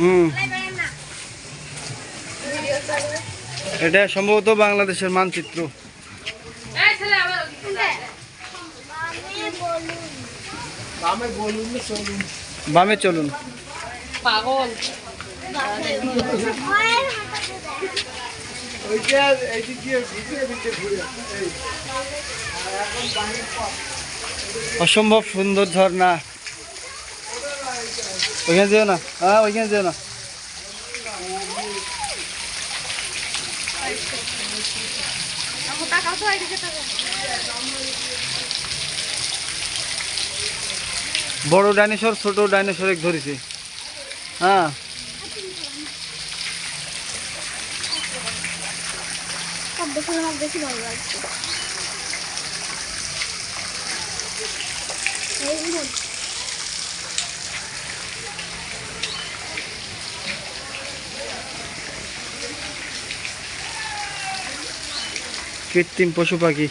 হুম। এটা সম্ভবত বাংলাদেশের মানচিত্র। বামে চলুন। পাগল। অসম্ভব সুন্দর ঝর্ণা। ওইখানে যেও না। হ্যাঁ ওইখানে যেও না। বড় ডাইনোসর, ছোট ডাইনোসর এক ধরেছে। হ্যাঁ। বেশি ভালো লাগছে কৃত্রিম পশু পাখি।